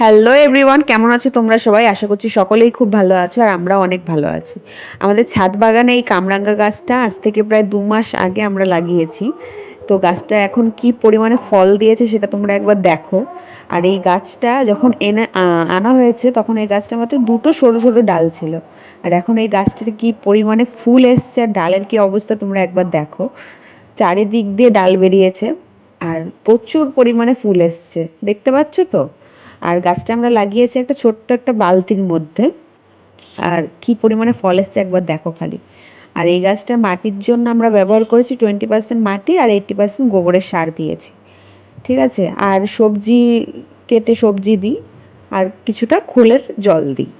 Hello everyone কেমন আছো তোমরা সবাই? আশা করছি সকলেই খুব ভালো আছো আর আমরাও অনেক ভালো আছি। আমাদের ছাদ বাগানে এই কামরাঙ্গা গাছটা আজ থেকে প্রায় দু মাস আগে আমরা লাগিয়েছি। তো গাছটা এখন কি পরিমাণে ফল দিয়েছে সেটা তোমরা একবার দেখো। আর এই গাছটা যখন এনে আনা হয়েছে তখন এই গাছটা মাত্র দুটো সরু সরু ডাল ছিল। আর এখন এই গাছটাতে কি পরিমাণে ফুল এসছে আর ডালের কি অবস্থা তোমরা একবার দেখো। চারিদিক দিয়ে ডাল বেরিয়েছে আর প্রচুর পরিমাণে ফুল এসছে। দেখতে পাচ্ছ তো? আর গাছটা আমরা লাগিয়েছি একটা ছোট্ট একটা বালতির মধ্যে। আর কি পরিমাণে ফল এসছে একবার দেখো খালি। আর এই গাছটা মাটির জন্য আমরা ব্যবহার করেছি টোয়েন্টি পার্সেন্ট মাটি আর এইট্টি পার্সেন্ট গোবরের সার দিয়েছি। ঠিক আছে? আর সবজি কেটে সবজি দিই আর কিছুটা খোলের জল দিই।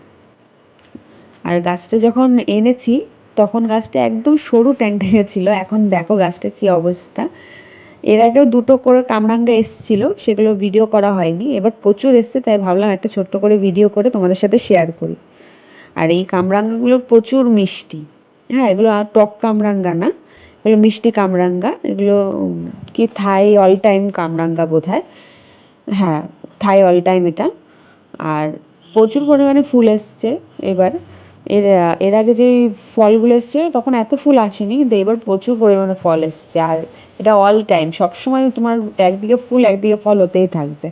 আর গাছটা যখন এনেছি তখন গাছটা একদম সরু ট্যাং ট্যাঙ্গে ছিল, এখন দেখো গাছটার কী অবস্থা। এর আগেও দুটো করে কামরাঙ্গা এসেছিল, সেগুলো ভিডিও করা হয়নি। এবার প্রচুর এসছে, তাই ভাবলাম একটা ছোট্ট করে ভিডিও করে তোমাদের সাথে শেয়ার করি। আর এই কামরাঙ্গাগুলো প্রচুর মিষ্টি। হ্যাঁ এগুলো আর টক কামরাঙ্গা না, এগুলো মিষ্টি কামরাঙ্গা। এগুলো কি থাই অল টাইম কামরাঙ্গা বোধ হয় হ্যাঁ থাই অল টাইম এটা। আর প্রচুর পরিমাণে ফুল এসছে এবার। এর এর আগে যে ফলগুলো এসছে তখন এত ফুল আসেনি, কিন্তু এবার প্রচুর পরিমাণে ফল এসছে। আর এটা অল টাইম সবসময় তোমার একদিকে ফুল, একদিকে ফল হতেই থাকবে।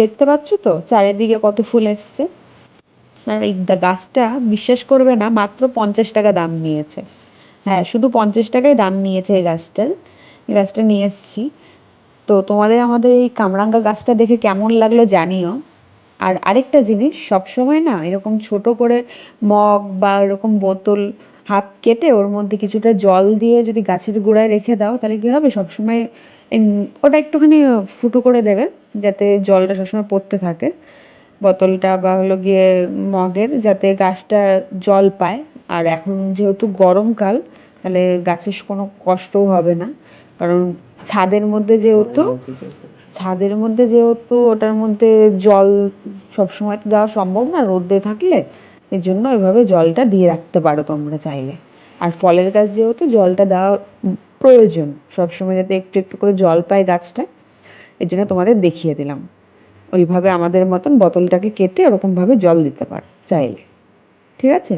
দেখতে পাচ্ছ তো? চারিদিকে কত ফুল এসছে। আর এই গাছটা বিশ্বাস করবে না, মাত্র পঞ্চাশ টাকা দাম নিয়েছে। হ্যাঁ শুধু পঞ্চাশ টাকাই দাম নিয়েছে এই গাছটার এই গাছটা নিয়ে এসেছি। তো তোমাদের আমাদের এই কামরাঙ্গা গাছটা দেখে কেমন লাগল জানিও। আর আরেকটা জিনিস, সবসময় না এরকম ছোট করে মগ বা এরকম বোতল হাফ কেটে ওর মধ্যে কিছুটা জল দিয়ে যদি গাছের গোড়ায় রেখে দাও, তাহলে কী হবে? সবসময় ওটা একটুখানি ফুটো করে দেবে, যাতে জলটা সবসময় পড়তে থাকে। বোতলটা বা হলো গিয়ে মগের, যাতে গাছটা জল পায়। আর এখন যেহেতু গরমকাল তাহলে গাছের কোনো কষ্টও হবে না। কারণ ছাদের মধ্যে যেহেতু ছাদের মধ্যে যেহেতু ওটার মধ্যে জল সবসময় তো দেওয়া সম্ভব না, রোদে থাকলে এই জন্য ওইভাবে জলটা দিয়ে রাখতে পারো তোমরা চাইলে। আর ফলের গাছ যেহেতু জলটা দেওয়া প্রয়োজন, সবসময় যাতে একটু একটু করে জল পায় গাছটা, এর জন্য তোমাদের দেখিয়ে দিলাম। ওইভাবে আমাদের মতন বোতলটাকে কেটে ওরকমভাবে জল দিতে পারো, চাইলে। ঠিক আছে?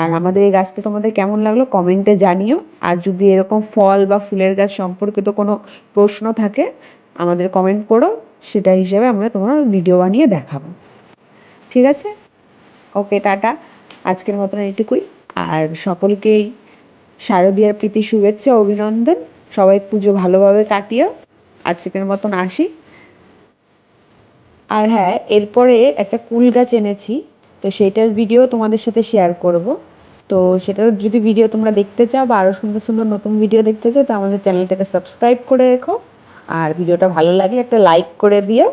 আর আমাদের এই গাছটা তোমাদের কেমন লাগল কমেন্টে জানিও। আর যদি এরকম ফল বা ফুলের গাছ সম্পর্কিত কোনো প্রশ্ন থাকে আমাদের কমেন্ট করো সেটা হিসেবে আমরা তোমার ভিডিও বানিয়ে দেখাবো। ঠিক আছে? Okay tata. আজকের মতন এইটুকুই। আর সকলকেই শারদীয়ার প্রীতি, শুভেচ্ছা, অভিনন্দন। সবাই পুজো ভালোভাবে কাটিও। আজকের মতন আসি। আর হ্যাঁ এরপরে একটা কুল গাছ এনেছি, তো সেটার ভিডিও তোমাদের সাথে শেয়ার করব। তো সেটার যদি ভিডিও তোমরা দেখতে চাও বা আরও সুন্দর সুন্দর নতুন ভিডিও দেখতে চাও, তো আমাদের চ্যানেলটাকে সাবস্ক্রাইব করে রেখো। আর ভিডিওটা ভালো লাগে একটা লাইক করে দিও।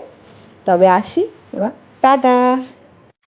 তবে আসি এবার টাটা।